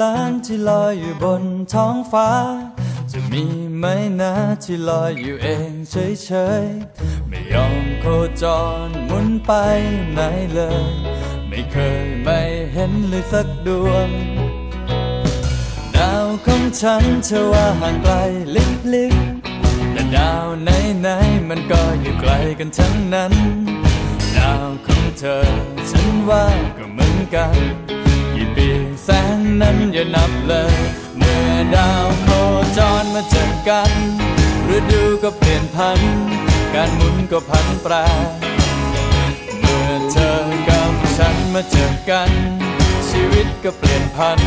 ล้านที่ลอยอยู่บนท้องฟ้า จะมีไหมนะที่ลอยอยู่เองเฉยๆ ไม่ยอมโคจรหมุนไปไหนเลย ไม่เคยไม่เห็นเลยสักดวง ดาวของฉันเชื่อว่าห่างไกลลิบๆแต่ดาวไหนๆมันก็อยู่ไกลกันทั้งนั้น ดาวของเธอฉันว่าก็เหมือนกัน แสงนั้นอย่านับเลย เมื่อดาวโคจรมาเจอกัน ฤดูก็เปลี่ยนพัน การหมุนก็พันแปร เมื่อเธอกับฉันมาเจอกัน ชีวิตก็เปลี่ยนพัน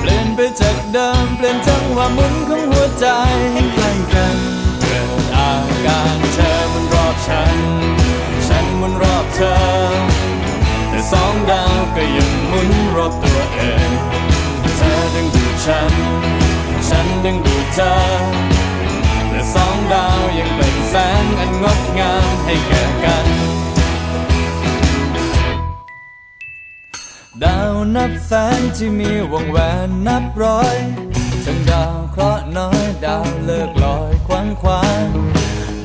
เปลี่ยนไปจากเดิมเปลี่ยนจังหวะหมุนของหัวใจให้ใกล้ สองดาวก็ยังหมุนรอบตัวเองเธอดึงดูดฉัน ฉันดึงดูดเธอและสองดาวยังเป็นแสงอันงดงามให้แก่กัน ดาวนับแสนที่มีวงแหวนนับร้อยทั้งดาวเคราะห์น้อยดาวเลิกลอยคว้างคว้าง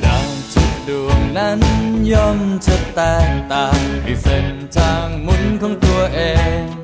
ดาวทุกดวงนั้น ย่อมจะแตกต่างในเส้นทางหมุนของตัวเอง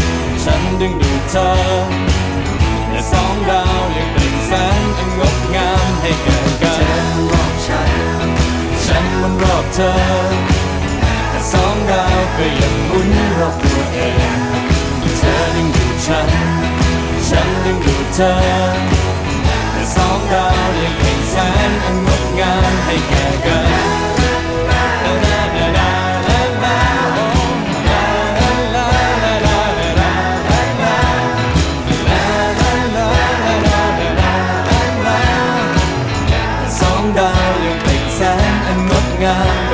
ฉันดึงดูดเธอ และสองดาวยังเป็นแสงอันงดงามให้แก่กันรอบฉัน ฉันมันรอบเธอ แต่สองดาวก็ยังหมุนรอบตัวเองเธอดึงดูดฉัน ฉันดึงดูดเธอ แต่สองดาวยังเป็นแสงอันงดงามให้แก่กัน ส